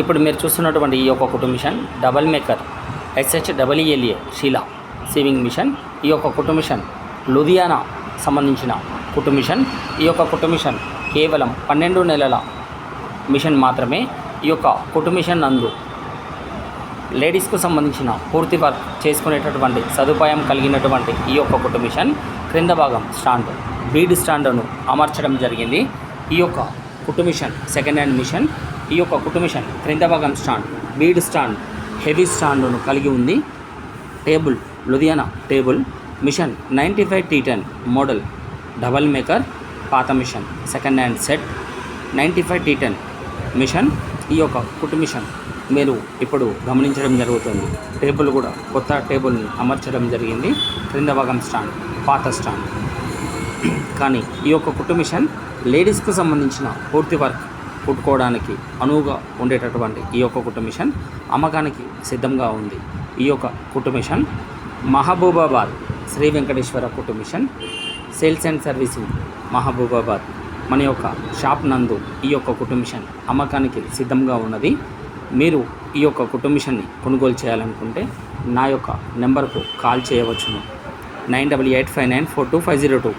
ఇప్పుడు మీరు చూస్తున్నటువంటి ఈ యొక్క కుటుంబ మిషన్ డబల్ మేకర్ ఎస్హెచ్ డబ్ల్యూఎల్ఏ షీలా సేవింగ్ మిషన్. ఈ యొక్క కుటుంబ మిషన్ లుధియానా సంబంధించిన కుటుంబ మిషన్. ఈ యొక్క కుటుంబ మిషన్ కేవలం పన్నెండు నెలల మిషన్ మాత్రమే. ఈ యొక్క కుటుంబ మిషన్ నందు లేడీస్కు సంబంధించిన పూర్తి వర్క్ చేసుకునేటటువంటి సదుపాయం కలిగినటువంటి ఈ యొక్క కుటుంబ మిషన్ క్రింద భాగం స్టాండ్ బీడ్ స్టాండ్ను అమర్చడం జరిగింది. ఈ యొక్క కుటుంబ మిషన్ సెకండ్ హ్యాండ్ మిషన్ ఈ యొక్క కుటుంబిషన్ క్రింద భాగం స్టాండ్ బీడ్ స్టాండ్ హెవీ స్టాండ్ను కలిగి ఉంది. Table Ludhiana table machine ninety five T ten model double maker పాత machine second hand set ninety five T ten machine. ఈ యొక్క కుటుంబిషన్ మీరు ఇప్పుడు గమనించడం జరుగుతుంది. టేబుల్ కూడా కొత్త టేబుల్ని అమర్చడం జరిగింది. క్రింద భాగం స్టాండ్ పాత స్టాండ్. కానీ ఈ యొక్క కుటుంబిషన్ లేడీస్కు సంబంధించిన పూర్తి వర్క్ కుట్టుకోవడానికి అనువుగా ఉండేటటువంటి ఈ యొక్క కుట్టు మిషన్ అమ్మకానికి సిద్ధంగా ఉంది. ఈ యొక్క కుట్టు మిషన్ మహబూబాబాద్ శ్రీ వెంకటేశ్వర కుట్టు machine sales and servicing Mahabubabad మన యొక్క షాప్ నందు ఈ యొక్క కుట్టు మిషన్ అమ్మకానికి సిద్ధంగా ఉన్నది. మీరు ఈ యొక్క కుట్టు మిషన్ని కొనుగోలు చేయాలనుకుంటే నా యొక్క నెంబర్కు కాల్ చేయవచ్చును. Nine double eight five nine four two five zero two.